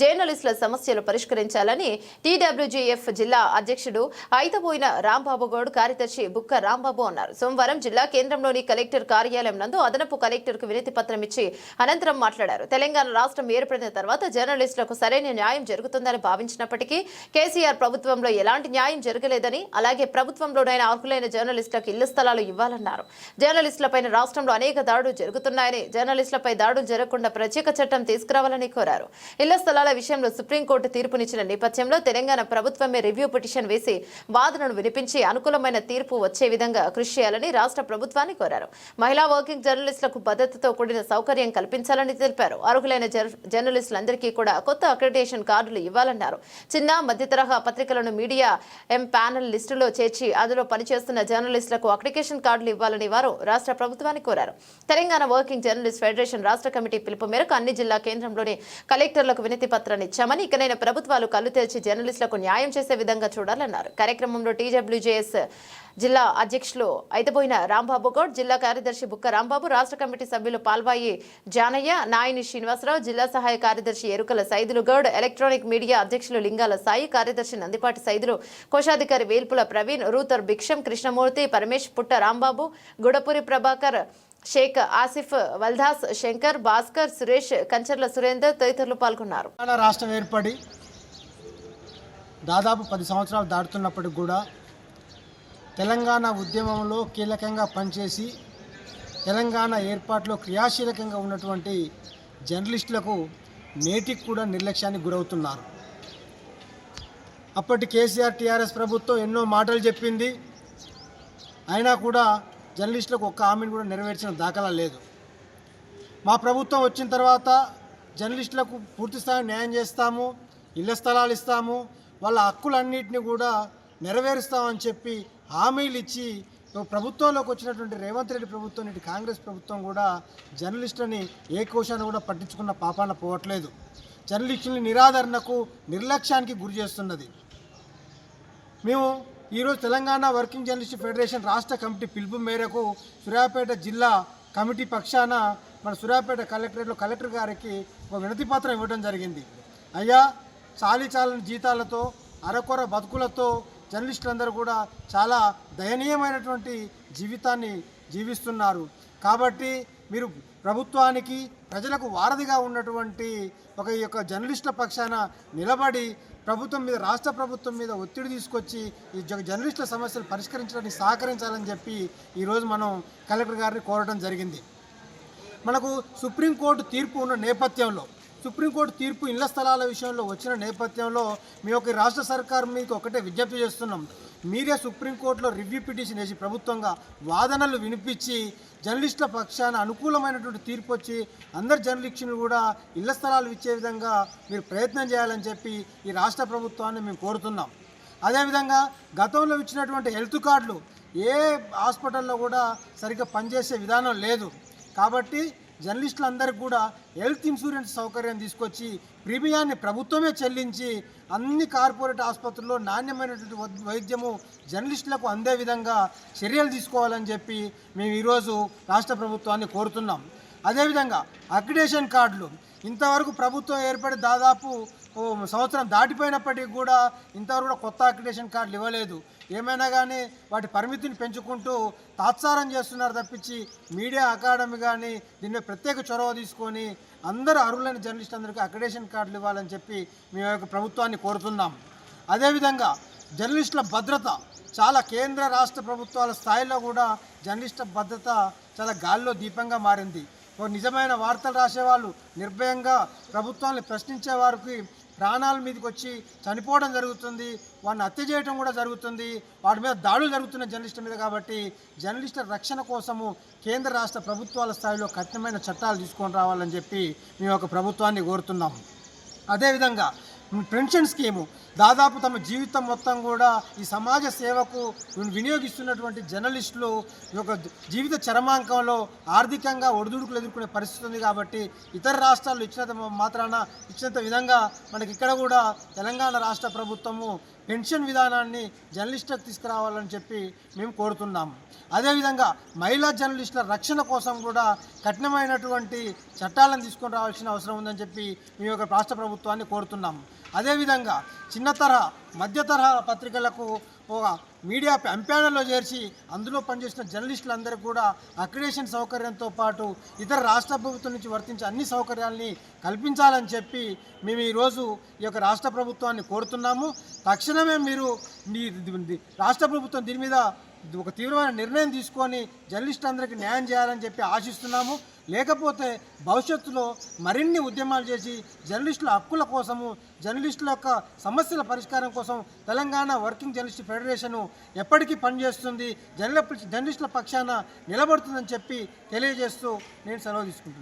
జర్నలిస్టుల సమస్యలు పరిష్కరించాలని టీడబ్ల్యూజీఎఫ్ జిల్లా అధ్యక్షుడు ఐతబోయిన రాంబాబు గౌడ్ కార్యదర్శి బుక్క రాంబాబు అన్నారు. సోమవారం జిల్లా కేంద్రంలోని కలెక్టర్ కార్యాలయం నందు అదనపు కలెక్టర్కు వినతి పత్రం ఇచ్చి అనంతరం మాట్లాడారు. తెలంగాణ రాష్ట్రం ఏర్పడిన తర్వాత జర్నలిస్టులకు సరైన న్యాయం జరుగుతుందని భావించినప్పటికీ కేసీఆర్ ప్రభుత్వంలో ఎలాంటి న్యాయం జరగలేదని అలాగే ప్రభుత్వంలోనైనా అర్హులైన జర్నలిస్టులకు ఇళ్ళ స్థలాలు ఇవ్వాలన్నారు. జర్నలిస్టులపైన రాష్ట్రంలో అనేక దాడులు జరుగుతున్నాయని జర్నలిస్టులపై దాడులు జరగకుండా ప్రత్యేక చట్టం తీసుకురావాలని కోరారు. ఇళ్ళ స్థలాల విషయంలో సుప్రీంకోర్టు తీర్పునిచ్చిన నేపథ్యంలో తెలంగాణ ప్రభుత్వమే రివ్యూ పిటిషన్ వేసి వాదనను వినిపించి అనుకూలమైన తీర్పు వచ్చే విధంగా కృషి చేయాలని రాష్ట్ర ప్రభుత్వాన్ని కోరారు. మహిళా వర్కింగ్ జర్నలిస్టులకు భద్రతతో కూడిన సౌకర్యం కల్పించాలని తెలిపారు. అర్హులైన జర్నలిస్టులందరికీ కూడా కొత్త అక్రిడేషన్ కార్డులు ఇవ్వాలన్నారు. చిన్న మధ్యతరహా పత్రికలను మీడియా ఎం ప్యానెల్ లిస్టులో చేర్చి అందులో పనిచేస్తున్న జర్నలిస్టులకు అప్లికేషన్ కార్డులు ఇవ్వాలని వారు రాష్ట్ర ప్రభుత్వాన్ని కోరారు. తెలంగాణ వర్కింగ్ జర్నలిస్ట్ ఫెడరేషన్ రాష్ట్ర కమిటీ పిలుపు మేరకు అన్ని జిల్లా కేంద్రంలోని కలెక్టర్లకు వినతి పత్రాన్ని ఇచ్చామని ఇకనైనా ప్రభుత్వాలు కళ్ళు తెరిచి జర్నలిస్టులకు న్యాయం చేసే విధంగా చూడాలన్నారు. కార్యక్రమంలో టీడబ్ల్యూజేఎస్ జిల్లా అధ్యక్షులు అయితబోయిన రాంబాబు గౌడ్ జిల్లా కార్యదర్శి బుక్క రాంబాబు రాష్ట్ర కమిటీ సభ్యులు పాల్వాయి జానయ్య నాయని శ్రీనివాసరావు జిల్లా సహాయ కార్యదర్శి ఎరుకల సైదులు గౌడ్ ఎలక్ట్రానిక్ మీడియా అధ్యక్షులు లింగాల సాయి కార్యదర్శి నందిపాటి సైదులు కోశాధికారి వేల్పుల ప్రవీణ్ రూతర్ భిక్షం కృష్ణమూర్తి పరమేష్ పుట్ట రాంబాబు గుడపూరి ప్రభాకర్ షేక్ ఆసిఫ్ వల్దాస్ శంకర్ భాస్కర్ సురేష్ కంచర్ల సురేందర్ తదితరులు పాల్గొన్నారు. రాష్ట్రం ఏర్పడి దాదాపు పది సంవత్సరాలు దాటుతున్నప్పటికి కూడా తెలంగాణ ఉద్యమంలో కీలకంగా పనిచేసి తెలంగాణ ఏర్పాటులో క్రియాశీలకంగా ఉన్నటువంటి జర్నలిస్టులకు నేటికి కూడా నిర్లక్ష్యానికి గురవుతున్నారు. అప్పటి కేసీఆర్ టీఆర్ఎస్ ప్రభుత్వం ఎన్నో మాటలు చెప్పింది. అయినా కూడా జర్నలిస్టులకు ఒక్క హామీని కూడా నెరవేర్చిన దాఖలా లేదు. మా ప్రభుత్వం వచ్చిన తర్వాత జర్నలిస్టులకు పూర్తి స్థాయి న్యాయం చేస్తాము ఇళ్ళ స్థలాలు ఇస్తాము వాళ్ళ హక్కులన్నింటినీ కూడా నెరవేరుస్తామని చెప్పి హామీలు ఇచ్చి ప్రభుత్వంలోకి వచ్చినటువంటి రేవంత్ రెడ్డి ప్రభుత్వం నేటి కాంగ్రెస్ ప్రభుత్వం కూడా జర్నలిస్టులని ఏ కోశాన్ని కూడా పట్టించుకున్న పాపాన పోవట్లేదు. జర్నలిస్టులని నిరాదరణకు నిర్లక్ష్యానికి గురి చేస్తున్నది. మేము ఈరోజు తెలంగాణ వర్కింగ్ జర్నలిస్ట్ ఫెడరేషన్ రాష్ట్ర కమిటీ పిలుపు మేరకు సూర్యాపేట జిల్లా కమిటీ పక్షాన మన సూర్యాపేట కలెక్టరేట్లో కలెక్టర్ గారికి ఒక వినతి పత్రం ఇవ్వడం జరిగింది. అయ్యా చాలీ చాలని జీతాలతో అరకొర బతుకులతో జర్నలిస్టులందరూ కూడా చాలా దయనీయమైనటువంటి జీవితాన్ని జీవిస్తున్నారు. కాబట్టి మీరు ప్రభుత్వానికి ప్రజలకు వారధిగా ఉన్నటువంటి ఒక ఈ యొక్క జర్నలిస్టుల పక్షాన నిలబడి ప్రభుత్వం మీద రాష్ట్ర ప్రభుత్వం మీద ఒత్తిడి తీసుకొచ్చి ఈ జర్నలిస్టుల సమస్యలు పరిష్కరించడానికి సహకరించాలని చెప్పి ఈరోజు మనం కలెక్టర్ గారిని కోరడం జరిగింది. మనకు సుప్రీంకోర్టు తీర్పు ఉన్న నేపథ్యంలో సుప్రీంకోర్టు తీర్పు ఇళ్ళ స్థలాల విషయంలో వచ్చిన నేపథ్యంలో మేము యొక్క రాష్ట్ర సర్కారు మీకు ఒకటే విజ్ఞప్తి చేస్తున్నాం. మీరే సుప్రీంకోర్టులో రివ్యూ పిటిషన్ వేసి ప్రభుత్వంగా వాదనలు వినిపించి జర్నలిస్టుల పక్షాన అనుకూలమైనటువంటి తీర్పు వచ్చి అందరు జర్నలిస్టులు కూడా ఇళ్ళ స్థలాలు ఇచ్చే విధంగా మీరు ప్రయత్నం చేయాలని చెప్పి ఈ రాష్ట్ర ప్రభుత్వాన్ని మేము కోరుతున్నాం. అదేవిధంగా గతంలో ఇచ్చినటువంటి హెల్త్ కార్డులు ఏ హాస్పిటల్లో కూడా సరిగ్గా పనిచేసే విధానం లేదు. కాబట్టి జర్నలిస్టులందరికీ కూడా హెల్త్ ఇన్సూరెన్స్ సౌకర్యం తీసుకొచ్చి ప్రీమియాన్ని ప్రభుత్వమే చెల్లించి అన్ని కార్పొరేట్ ఆసుపత్రుల్లో నాణ్యమైనటువంటి వై- వైద్యము జర్నలిస్టులకు అందే విధంగా చర్యలు తీసుకోవాలని చెప్పి మేము ఈరోజు రాష్ట్ర ప్రభుత్వాన్ని కోరుతున్నాం. అదేవిధంగా అక్రిడేషన్ కార్డులు ఇంతవరకు ప్రభుత్వం ఏర్పడి దాదాపు సంవత్సరం దాటిపోయినప్పటికీ కూడా ఇంతవరకు కూడా కొత్త అక్రిడేషన్ కార్డులు ఇవ్వలేదు. ఏమైనా కానీ వాటి పరిమితిని పెంచుకుంటూ తాత్సారం చేస్తున్నారు తప్పించి మీడియా అకాడమీ కానీ దీని ప్రత్యేక చొరవ తీసుకొని అందరూ అర్హులైన జర్నలిస్ట్ అందరికీ అక్రిడేషన్ కార్డులు ఇవ్వాలని చెప్పి మేము యొక్క ప్రభుత్వాన్ని కోరుతున్నాం. అదేవిధంగా జర్నలిస్టుల భద్రత చాలా కేంద్ర రాష్ట్ర ప్రభుత్వాల స్థాయిలో కూడా జర్నలిస్టుల భద్రత చాలా గాల్లో దీపంగా మారింది. నిజమైన వార్తలు రాసేవాళ్ళు. నిర్భయంగా ప్రభుత్వాన్ని ప్రశ్నించే వారికి ప్రాణాల మీదకి వచ్చి చనిపోవడం జరుగుతుంది. వాడిని హత్య చేయడం కూడా జరుగుతుంది. వాటి మీద దాడులు జరుగుతున్న జర్నలిస్టుల మీద కాబట్టి జర్నలిస్టుల రక్షణ కోసము కేంద్ర రాష్ట్ర ప్రభుత్వాల స్థాయిలో కఠినమైన చట్టాలు తీసుకొని రావాలని చెప్పి మేము ఒక ప్రభుత్వాన్ని కోరుతున్నాము. అదేవిధంగా పెన్షన్ స్కీము. దాదాపు తమ జీవితం మొత్తం కూడా ఈ సమాజ సేవకు వినియోగిస్తున్నటువంటి జర్నలిస్టులు ఈ యొక్క జీవిత చరమాంకంలో ఆర్థికంగా ఒడిదుడుకులు ఎదుర్కొనే పరిస్థితి ఉంది కాబట్టి ఇతర రాష్ట్రాలు ఇచ్చినంత మాత్రాన ఇచ్చినంత విధంగా మనకి ఇక్కడ కూడా తెలంగాణ రాష్ట్ర ప్రభుత్వము పెన్షన్ విధానాన్ని జర్నలిస్టులకు తీసుకురావాలని చెప్పి మేము కోరుతున్నాము అదేవిధంగా మహిళా జర్నలిస్టుల రక్షణ కోసం కూడా కఠినమైనటువంటి చట్టాలను తీసుకొని రావాల్సిన అవసరం ఉందని చెప్పి మేము యొక్క రాష్ట్ర ప్రభుత్వాన్ని కోరుతున్నాము అదేవిధంగా చిన్న చిన్న తరహా మధ్య తరహా పత్రికలకు ఒక మీడియా ఎంపానల్లో చేర్చి అందులో పనిచేసిన జర్నలిస్టులందరూ కూడా అక్రిడేషన్ సౌకర్యంతో పాటు ఇతర రాష్ట్ర ప్రభుత్వం నుంచి వర్తించే అన్ని సౌకర్యాల్ని కల్పించాలని చెప్పి మేము ఈరోజు ఈ యొక్క రాష్ట్ర ప్రభుత్వాన్ని కోరుతున్నాము. తక్షణమే మీరు మీ రాష్ట్ర ప్రభుత్వం దీని మీద ఒక తీవ్రమైన నిర్ణయం తీసుకొని జర్నలిస్టులందరికీ న్యాయం చేయాలని చెప్పి ఆశిస్తున్నాము. లేకపోతే భవిష్యత్తులో మరిన్ని ఉద్యమాలు చేసి జర్నలిస్టుల హక్కుల కోసము జర్నలిస్టుల యొక్క సమస్యల పరిష్కారం కోసం తెలంగాణ వర్కింగ్ జర్నలిస్ట్ ఫెడరేషన్ ఎప్పటికీ పనిచేస్తుంది జర్నల జర్నలిస్టుల పక్షాన నిలబడుతుందని చెప్పి తెలియజేస్తూ నేను సెలవు తీసుకుంటున్నాను.